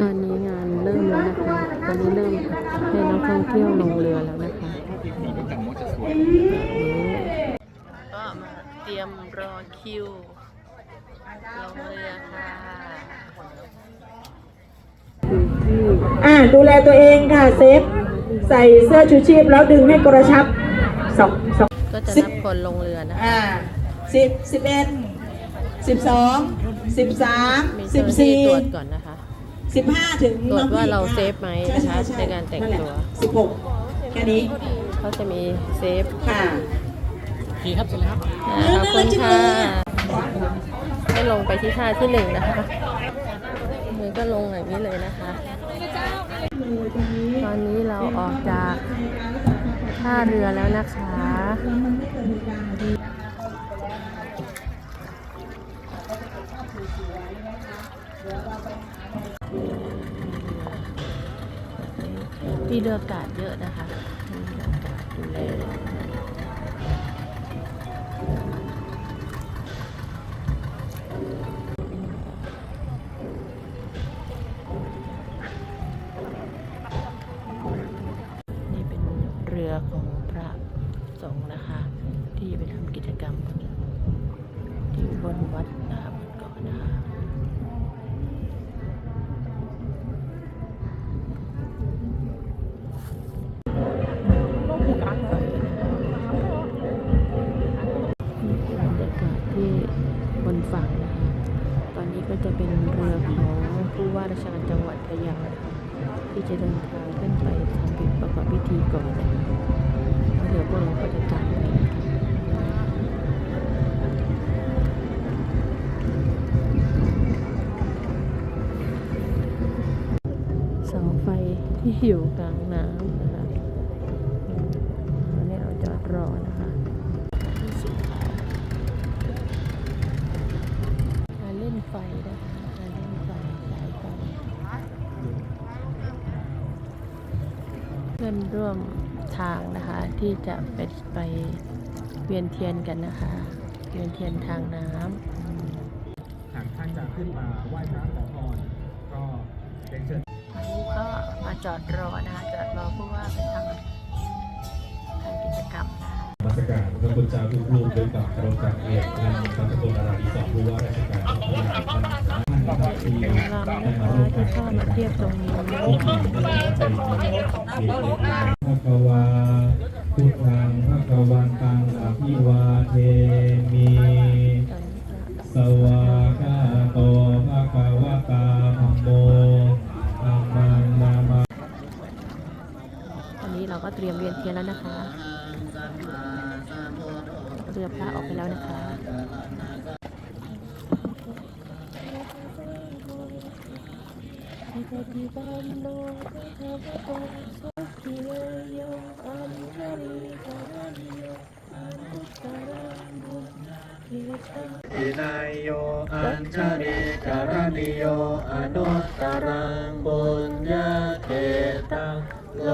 ตอนนี้งานเริ่มแล้วนะคะ ตอนนี้เริ่มให้นักท่องเที่ยวลงเรือแล้วนะคะก็มาเตรียมรอคิวลงเรือค่ะอยู่ที่อ่าดูแลตัวเองค่ะเซฟ ใส่เสื้อชูชีพแล้วดึงให้กระชับสองสองก็จะนับคนลงเรือนะคะอ่าสิบสิบเอ็ดสิบสองสิบสามมีสิเจ้าบหน้าที่สี่ตรวจก่อนนะคะ สิบห้าถึงตรวจว่าน้องพี่เราเซฟไหมนะคะช่ช่ในการแต่งตัวสิบหกแค่นี้เขาจะมีเซฟค่ะอ่าขอบคุณค่ะให้ลงไปที่ท่าที่หนึ่งนะคะมือก็ลงอย่างนี้เลยนะคะ ตอนนี้เราออกจากท่าเรือแล้วนะคะ มีเรืออากาศเยอะนะคะมีเรือกาศดูแลนี่เป็นเรือของพระสงฆ์นะคะ ที่ไปทำกิจกรรมที่บนวัดนะคะบนเกาะนะคะ บรรยากาศที่บนฝั่งนะคะ ตอนนี้ก็จะเป็นเรือของผู้ว่าราชการจังหวัดพะเยานะคะที่จะเดินทางขึ้นไปทำพิธีประกอบพิธีก่อนนะคะเดี๋ยวพวกเราก็จะตามไปนะคะเสาไฟที่อยู่กลางน้ำนะคะ ราจอดรอนะคะที่สุดการเล่นไฟนะคะการเล่นไฟสายไฟเพื่อนร่วมทางนะคะที่จะไปไปเวียนเทียนกันนะคะ เวียนเทียนทางน้ำหากท่านจะขึ้นมาไหว้พระขอพรก็เรียนเชิญวันนี้ก็มาจอดรอนะคะจอดรอผู้ว่าไปทำท มาสการพระคุณเจ้าทุกรูปด้วยความเคารพจากเอกและพระตะโกนอาราดีสองผู้ว่าราชการของพระนครท่านที่เจ้ามาเทียบตรงนี้ที่ดีเป็นเกียรติพระกวาพุทธังพระกวันตังอภิวาเทมีสวากา นี้เราก็เตรียมเวียนเทียนแล้วนะคะเรือพระออกไปแล้วนะคะอินายโยอัญชริกรณิโยอนุตตรังบุญญาเขตังโล